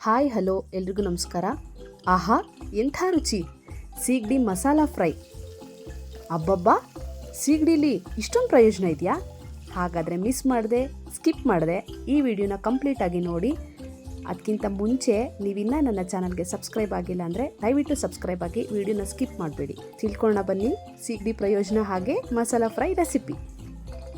Hi, hello, ಎಲ್ರಿಗೂ ನಮಸ್ಕಾರ. ಆಹಾ, ಎಂಥ ರುಚಿ. ಸೀಗಡಿ ಮಸಾಲ ಫ್ರೈ. ಅಬ್ಬಬ್ಬಾ, ಸೀಗಡಿಲಿ ಇಷ್ಟೊಂದು ಪ್ರಯೋಜನ ಇದೆಯಾ? ಹಾಗಾದರೆ ಮಿಸ್ ಮಾಡಿದೆ, ಸ್ಕಿಪ್ ಮಾಡಿದೆ, ಈ ವಿಡಿಯೋನ ಕಂಪ್ಲೀಟಾಗಿ ನೋಡಿ. ಅದಕ್ಕಿಂತ ಮುಂಚೆ ನೀವಿನ್ನೂ ನನ್ನ ಚಾನಲ್ಗೆ ಸಬ್ಸ್ಕ್ರೈಬ್ ಆಗಿಲ್ಲ ಅಂದರೆ ದಯವಿಟ್ಟು ಸಬ್ಸ್ಕ್ರೈಬ್ ಆಗಿ ವಿಡಿಯೋನ ಸ್ಕಿಪ್ ಮಾಡಬೇಡಿ. ತಿಳ್ಕೊಳ್ಳೋಣ ಬನ್ನಿ, ಸೀಗಡಿ ಪ್ರಯೋಜನ ಹಾಗೆ ಮಸಾಲ ಫ್ರೈ ರೆಸಿಪಿ.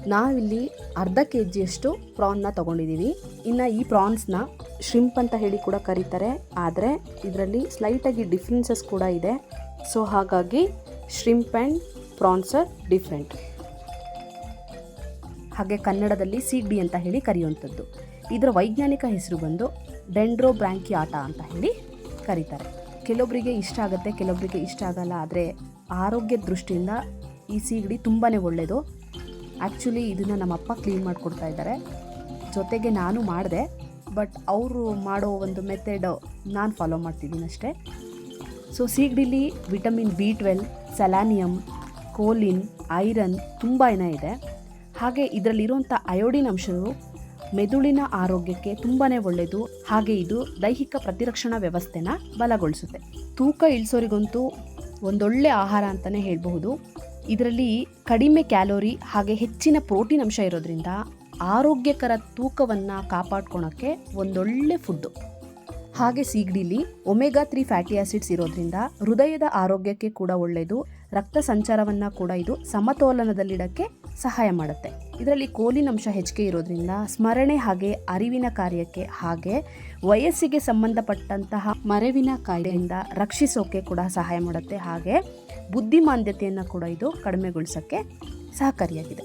ನಾವಿಲ್ಲಿ ಅರ್ಧ ಕೆ ಜಿಯಷ್ಟು ಪ್ರಾನ್ನ ತೊಗೊಂಡಿದ್ದೀವಿ. ಇನ್ನು ಈ ಪ್ರಾನ್ಸ್ನ ಶ್ರಿಂಪ್ ಅಂತ ಹೇಳಿ ಕೂಡ ಕರೀತಾರೆ. ಆದರೆ ಇದರಲ್ಲಿ ಸ್ಲೈಟಾಗಿ ಡಿಫ್ರೆನ್ಸಸ್ ಕೂಡ ಇದೆ. ಸೊ ಹಾಗಾಗಿ shrimp and prawns are different ಹಾಗೆ ಕನ್ನಡದಲ್ಲಿ ಸೀಗಡಿ ಅಂತ ಹೇಳಿ ಕರೆಯುವಂಥದ್ದು. ಇದರ ವೈಜ್ಞಾನಿಕ ಹೆಸರು ಬಂದು ಡೆಂಡ್ರೋ ಬ್ರ್ಯಾಂಕಿಯಾಟ ಅಂತ ಹೇಳಿ ಕರೀತಾರೆ. ಕೆಲವೊಬ್ಬರಿಗೆ ಇಷ್ಟ ಆಗುತ್ತೆ ಕೆಲವೊಬ್ಬರಿಗೆ ಇಷ್ಟ ಆಗಲ್ಲ. ಆದರೆ ಆರೋಗ್ಯ ದೃಷ್ಟಿಯಿಂದ ಈ ಸೀಗಡಿ ತುಂಬಾ ಒಳ್ಳೆಯದು ಆ್ಯಕ್ಚುಲಿ ಇದನ್ನು ನಮ್ಮಪ್ಪ ಕ್ಲೀನ್ ಮಾಡಿಕೊಡ್ತಾ ಇದ್ದಾರೆ. ಜೊತೆಗೆ ನಾನು ಮಾಡಿದೆ ಬಟ್ ಅವರು ಮಾಡೋ ಒಂದು ಮೆಥಡ್ ನಾನು ಫಾಲೋ ಮಾಡ್ತಿದ್ದೀನಿ ಅಷ್ಟೇ. So ಸೀಗಡಿಲಿ vitamin B twelve selenium choline iron ತುಂಬ ಇದೆ. ಹಾಗೆ ಇದರಲ್ಲಿರುವಂಥ ಅಯೋಡಿನ್ ಅಂಶವು ಮೆದುಳಿನ ಆರೋಗ್ಯಕ್ಕೆ ತುಂಬಾ ಒಳ್ಳೆಯದು ಹಾಗೆ ಇದು ದೈಹಿಕ ಪ್ರತಿರಕ್ಷಣಾ ವ್ಯವಸ್ಥೆನ ಬಲಗೊಳಿಸುತ್ತೆ. ತೂಕ ಇಳಿಸೋರಿಗಂತೂ ಒಂದೊಳ್ಳೆ ಆಹಾರ ಅಂತಲೇ ಹೇಳಬಹುದು. ಇದರಲ್ಲಿ ಕಡಿಮೆ ಕ್ಯಾಲೋರಿ ಹಾಗೆ ಹೆಚ್ಚಿನ ಪ್ರೋಟೀನ್ ಅಂಶ ಇರೋದ್ರಿಂದ ಆರೋಗ್ಯಕರ ತೂಕವನ್ನು ಕಾಪಾಡ್ಕೊಳಕ್ಕೆ ಒಂದೊಳ್ಳೆ ಫುಡ್ಡು ಹಾಗೆ ಸೀಗಡಿಲಿ ಒಮೆಗಾ ತ್ರೀ ಫ್ಯಾಟಿ ಆಸಿಡ್ಸ್ ಇರೋದ್ರಿಂದ ಹೃದಯದ ಆರೋಗ್ಯಕ್ಕೆ ಕೂಡ ಒಳ್ಳೆಯದು ರಕ್ತ ಸಂಚಾರವನ್ನು ಕೂಡ ಇದು ಸಮತೋಲನದಲ್ಲಿಡಕ್ಕೆ ಸಹಾಯ ಮಾಡುತ್ತೆ. ಇದರಲ್ಲಿ ಕೋಲಿನ ಅಂಶ ಹೆಚ್ಚಿಗೆ ಇರೋದ್ರಿಂದ ಸ್ಮರಣೆ ಹಾಗೆ ಅರಿವಿನ ಕಾರ್ಯಕ್ಕೆ ಹಾಗೆ ವಯಸ್ಸಿಗೆ ಸಂಬಂಧಪಟ್ಟಂತಹ ಮರೆವಿನ ಕಾಯಿಲೆಯಿಂದ ರಕ್ಷಿಸೋಕೆ ಕೂಡ ಸಹಾಯ ಮಾಡುತ್ತೆ. ಹಾಗೆ ಬುದ್ಧಿಮಾಂದ್ಯತೆಯನ್ನು ಕೂಡ ಇದು ಕಡಿಮೆಗೊಳಿಸೋಕ್ಕೆ ಸಹಕಾರಿಯಾಗಿದೆ.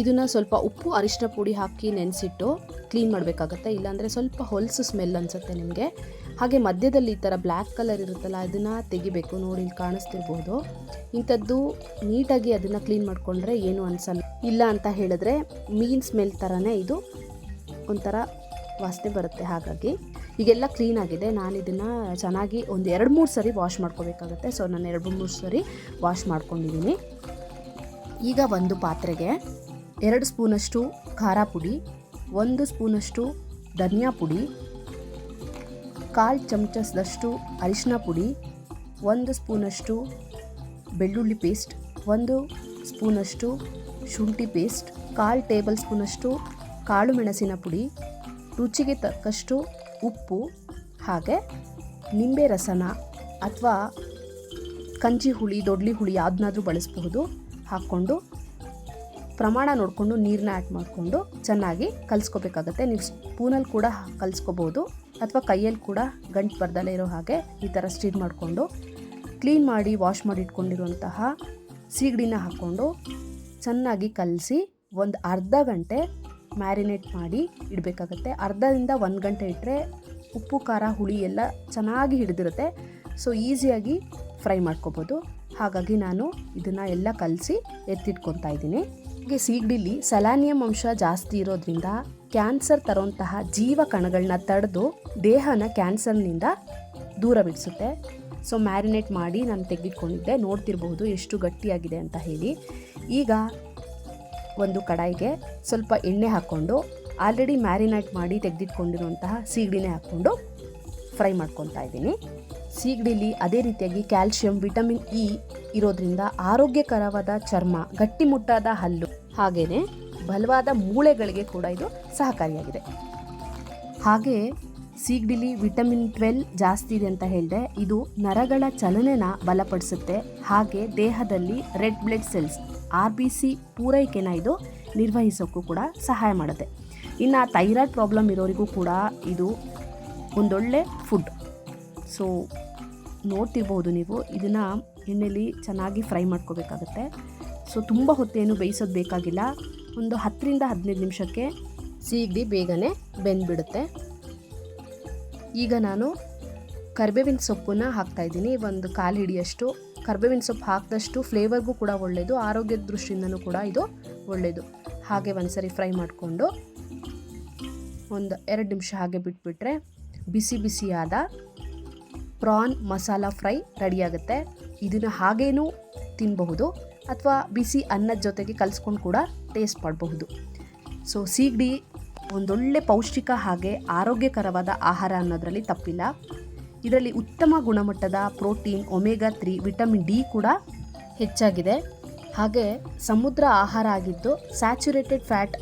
ಇದನ್ನು ಸ್ವಲ್ಪ ಉಪ್ಪು ಅರಿಶಿನ ಪುಡಿ ಹಾಕಿ ನೆನೆಸಿಟ್ಟು ಕ್ಲೀನ್ ಮಾಡಬೇಕಾಗತ್ತೆ. ಇಲ್ಲಾಂದರೆ ಸ್ವಲ್ಪ ಹೊಲಸು ಸ್ಮೆಲ್ ಅನಿಸುತ್ತೆ ನಿಮಗೆ. ಹಾಗೆ ಮಧ್ಯದಲ್ಲಿ ಈ ಥರ ಬ್ಲ್ಯಾಕ್ ಕಲರ್ ಇರುತ್ತಲ್ಲ, ಅದನ್ನು ತೆಗಿಬೇಕು. ನೋಡಿ ಇಲ್ಲಿ ಕಾಣಿಸ್ತಿರ್ಬೋದು. ಇಂಥದ್ದು ನೀಟಾಗಿ ಅದನ್ನು ಕ್ಲೀನ್ ಮಾಡಿಕೊಂಡ್ರೆ ಏನು ಅನಿಸಲ್ಲ. ಇಲ್ಲ ಅಂತ ಹೇಳಿದ್ರೆ ಮೀನ್ ಸ್ಮೆಲ್ ಥರನೇ ಇದು ಒಂಥರ ವಾಸನೆ ಬರುತ್ತೆ ಹಾಗಾಗಿ. ಈಗೆಲ್ಲ ಕ್ಲೀನ್ ಆಗಿದೆ. ನಾನು ಇದನ್ನು ಚೆನ್ನಾಗಿ ಒಂದು ಎರಡು ಮೂರು ಸರಿ ವಾಶ್ ಮಾಡ್ಕೋಬೇಕಾಗತ್ತೆ. ಸೊ, ನಾನು ಎರಡು ಮೂರು ಸರಿ ವಾಶ್ ಮಾಡ್ಕೊಂಡಿದ್ದೀನಿ. ಈಗ ಒಂದು ಪಾತ್ರೆಗೆ ಎರಡು ಸ್ಪೂನಷ್ಟು ಖಾರ ಪುಡಿ, ಒಂದು ಸ್ಪೂನಷ್ಟು ಧನಿಯಾ ಪುಡಿ, ಕಾಲು ಚಮಚದಷ್ಟು ಅರಿಶಿನ ಪುಡಿ, ಒಂದು ಸ್ಪೂನಷ್ಟು ಬೆಳ್ಳುಳ್ಳಿ ಪೇಸ್ಟ್, ಒಂದು ಸ್ಪೂನಷ್ಟು ಶುಂಠಿ ಪೇಸ್ಟ್, ಕಾಲು ಟೇಬಲ್ ಸ್ಪೂನಷ್ಟು ಕಾಳು ಮೆಣಸಿನ ಪುಡಿ, ರುಚಿಗೆ ತಕ್ಕಷ್ಟು ಉಪ್ಪು ಹಾಗೆ ನಿಂಬೆ ರಸನ ಅಥವಾ ಕಂಚಿ ಹುಳಿ, ದೊಡ್ಲಿ ಹುಳಿ ಯಾವ್ದನ್ನಾದ್ರೂ ಬಳಸಬಹುದು. ಹಾಕ್ಕೊಂಡು ಪ್ರಮಾಣ ನೋಡಿಕೊಂಡು ನೀರನ್ನ ಆ್ಯಡ್ ಮಾಡಿಕೊಂಡು ಚೆನ್ನಾಗಿ ಕಲಿಸ್ಕೋಬೇಕಾಗತ್ತೆ. ನೀವು ಸ್ಪೂನಲ್ಲಿ ಕೂಡ ಕಲಿಸ್ಕೋಬೋದು ಅಥವಾ ಕೈಯಲ್ಲಿ ಕೂಡ ಗಂಟು ಬರ್ದಲೇ ಇರೋ ಹಾಗೆ ಈ ಥರ ಸ್ಟೀರ್ ಮಾಡಿಕೊಂಡು ಕ್ಲೀನ್ ಮಾಡಿ ವಾಶ್ ಮಾಡಿ ಇಟ್ಕೊಂಡಿರುವಂತಹ ಸೀಗಡಿನ ಹಾಕ್ಕೊಂಡು ಚೆನ್ನಾಗಿ ಕಲಸಿ ಒಂದು ಅರ್ಧ ಗಂಟೆ ಮ್ಯಾರಿನೇಟ್ ಮಾಡಿ ಇಡಬೇಕಾಗತ್ತೆ. ಅರ್ಧದಿಂದ ಒಂದು ಗಂಟೆ ಇಟ್ಟರೆ ಉಪ್ಪು, ಖಾರ, ಹುಳಿ ಎಲ್ಲ ಚೆನ್ನಾಗಿ ಹಿಡಿದಿರುತ್ತೆ. ಸೊ ಈಸಿಯಾಗಿ ಫ್ರೈ ಮಾಡ್ಕೋಬೋದು. ಹಾಗಾಗಿ ನಾನು ಇದನ್ನು ಎಲ್ಲ ಕಲಸಿ ಎತ್ತಿಟ್ಕೊತಾ ಇದ್ದೀನಿ. ಹಾಗೆ ಸೀಗಡಿಲಿ ಸಲಾನಿಯಂ ಅಂಶ ಜಾಸ್ತಿ ಇರೋದ್ರಿಂದ ಕ್ಯಾನ್ಸರ್ ತರೋಂತಹ ಜೀವ ಕಣಗಳನ್ನ ತಡೆದು ದೇಹನ ಕ್ಯಾನ್ಸರ್ನಿಂದ ದೂರವಿಡಿಸುತ್ತೆ ಸೊ ಮ್ಯಾರಿನೇಟ್ ಮಾಡಿ ನಾನು ತೆಗೆದುಕೊಂಡಿದ್ದೆ. ನೋಡ್ತಿರ್ಬಹುದು ಎಷ್ಟು ಗಟ್ಟಿಯಾಗಿದೆ ಅಂತ ಹೇಳಿ. ಈಗ ಒಂದು ಕಡಾಯಿಗೆ ಸ್ವಲ್ಪ ಎಣ್ಣೆ ಹಾಕ್ಕೊಂಡು ಆಲ್ರೆಡಿ ಮ್ಯಾರಿನೇಟ್ ಮಾಡಿ ತೆಗೆದಿಟ್ಕೊಂಡಿರುವಂತಹ ಸೀಗಡಿನೇ ಹಾಕ್ಕೊಂಡು ಫ್ರೈ ಮಾಡ್ಕೊತಾ ಇದ್ದೀನಿ. ಸೀಗಡಿಲಿ ಅದೇ ರೀತಿಯಾಗಿ ಕ್ಯಾಲ್ಶಿಯಂ, ವಿಟಮಿನ್ ಇ ಇರೋದ್ರಿಂದ ಆರೋಗ್ಯಕರವಾದ ಚರ್ಮ ಗಟ್ಟಿಮುಟ್ಟಾದ ಹಲ್ಲು ಹಾಗೆಯೇ ಬಲವಾದ ಮೂಳೆಗಳಿಗೆ ಕೂಡ ಇದು ಸಹಕಾರಿಯಾಗಿದೆ. ಹಾಗೆ ಸೀಗಡಿಲಿ ವಿಟಮಿನ್ ಟ್ವೆಲ್ ಜಾಸ್ತಿ ಇದೆ ಅಂತ ಹೇಳಿದೆ, ಇದು ನರಗಳ ಚಲನೆನ ಬಲಪಡಿಸುತ್ತೆ. ಹಾಗೆ ದೇಹದಲ್ಲಿ red blood cells R B C ಪೂರೈಕೆನ ಇದು ನಿರ್ವಹಿಸೋಕ್ಕೂ ಕೂಡ ಸಹಾಯ ಮಾಡುತ್ತೆ. ಇನ್ನು ಥೈರಾಯ್ಡ್ ಪ್ರಾಬ್ಲಮ್ ಇರೋರಿಗೂ ಕೂಡ ಇದು ಒಂದೊಳ್ಳೆ ಫುಡ್. ಸೊ, ನೋಡ್ತಿರ್ಬೋದು ನೀವು, ಇದನ್ನು ಎಣ್ಣೆಲಿ ಚೆನ್ನಾಗಿ ಫ್ರೈ ಮಾಡ್ಕೋಬೇಕಾಗುತ್ತೆ. ಸೊ, ತುಂಬ ಹೊತ್ತೇನು ಬೇಯಿಸೋದು ಬೇಕಾಗಿಲ್ಲ. ಒಂದು ಹತ್ತರಿಂದ ಹದಿನೈದು ನಿಮಿಷಕ್ಕೆ ಸೀಗಡಿ ಬೇಗನೆ ಬೆಂದ್ಬಿಡುತ್ತೆ. ಈಗ ನಾನು ಕರಿಬೇವಿನ ಹಾಕ್ತಾ ಇದ್ದೀನಿ. ಒಂದು ಕಾಲು ಹಿಡಿಯಷ್ಟು. ಕರಿಬೇವಿನ ಸೊಪ್ಪು ಹಾಕಿದಷ್ಟು ಫ್ಲೇವರ್ಗೂ ಕೂಡ ಒಳ್ಳೆಯದು ಆರೋಗ್ಯದ ದೃಷ್ಟಿಯಿಂದನೂ ಕೂಡ ಇದು ಒಳ್ಳೆಯದು ಹಾಗೆ ಒಂದು ಸರಿ ಫ್ರೈ ಮಾಡಿಕೊಂಡು ಒಂದು ಎರಡು ನಿಮಿಷ ಹಾಗೆ ಬಿಟ್ಬಿಟ್ರೆ ಬಿಸಿ ಬಿಸಿಯಾದ ಪ್ರಾನ್ ಮಸಾಲ ಫ್ರೈ ರೆಡಿಯಾಗುತ್ತೆ ಇದನ್ನು ಹಾಗೇನೂ ತಿನ್ನಬಹುದು ಅಥವಾ ಬಿಸಿ ಅನ್ನದ ಜೊತೆಗೆ ಕಲಿಸ್ಕೊಂಡು ಕೂಡ ಟೇಸ್ಟ್ ಮಾಡಬಹುದು. ಸೊ, ಸೀಗಡಿ ಒಂದೊಳ್ಳೆ ಪೌಷ್ಟಿಕ ಹಾಗೆ ಆರೋಗ್ಯಕರವಾದ ಆಹಾರ ಅನ್ನೋದರಲ್ಲಿ ತಪ್ಪಿಲ್ಲ. ಇದರಲ್ಲಿ ಉತ್ತಮ ಗುಣಮಟ್ಟದ protein, omega three, vitamin D ಕೂಡ ಹೆಚ್ಚಾಗಿದೆ. ಹಾಗೆ ಸಮುದ್ರ ಆಹಾರ ಆಗಿದ್ದು ಸ್ಯಾಚುರೇಟೆಡ್ ಫ್ಯಾಟ್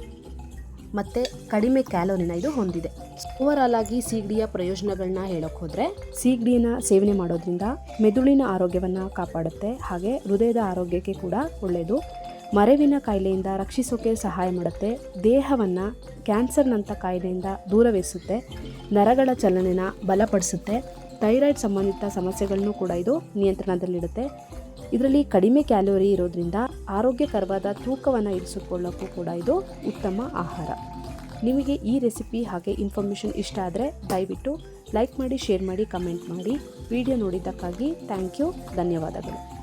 ಮತ್ತು ಕಡಿಮೆ ಕ್ಯಾಲೋರಿನ ಇದು ಹೊಂದಿದೆ. ಓವರಾಲ್ ಆಗಿ ಸೀಗಡಿಯ ಪ್ರಯೋಜನಗಳನ್ನ ಹೇಳೋಕೆ ಹೋದರೆ ಸೀಗಡಿನ ಸೇವನೆ ಮಾಡೋದ್ರಿಂದ ಮೆದುಳಿನ ಆರೋಗ್ಯವನ್ನು ಕಾಪಾಡುತ್ತೆ. ಹಾಗೆ ಹೃದಯದ ಆರೋಗ್ಯಕ್ಕೆ ಕೂಡ ಒಳ್ಳೆಯದು ಮರೆವಿನ ಕಾಯಿಲೆಯಿಂದ ರಕ್ಷಿಸೋಕೆ ಸಹಾಯ ಮಾಡುತ್ತೆ. ದೇಹವನ್ನು ಕ್ಯಾನ್ಸರ್ನಂಥ ಕಾಯಿಲೆಯಿಂದ ದೂರವಿಸುತ್ತೆ ನರಗಳ ಚಲನೆನ ಬಲಪಡಿಸುತ್ತೆ. ಥೈರಾಯ್ಡ್ ಸಂಬಂಧಿತ ಸಮಸ್ಯೆಗಳನ್ನು ಕೂಡ ಇದು ನಿಯಂತ್ರಣದಲ್ಲಿಡುತ್ತೆ. ಇದರಲ್ಲಿ ಕಡಿಮೆ ಕ್ಯಾಲೋರಿ ಇರೋದ್ರಿಂದ ಆರೋಗ್ಯಕರವಾದ ತೂಕವನ್ನು ಇರಿಸಿಕೊಳ್ಳೋಕ್ಕೂ ಕೂಡ ಇದು ಉತ್ತಮ ಆಹಾರ. ನಿಮಗೆ ಈ ರೆಸಿಪಿ ಹಾಗೆ ಇನ್ಫಾರ್ಮೇಷನ್ ಇಷ್ಟ ಆದರೆ ದಯವಿಟ್ಟು ಲೈಕ್ ಮಾಡಿ, ಶೇರ್ ಮಾಡಿ, ಕಮೆಂಟ್ ಮಾಡಿ. ವಿಡಿಯೋ ನೋಡಿದ್ದಕ್ಕಾಗಿ ಥ್ಯಾಂಕ್ ಯು, ಧನ್ಯವಾದಗಳು.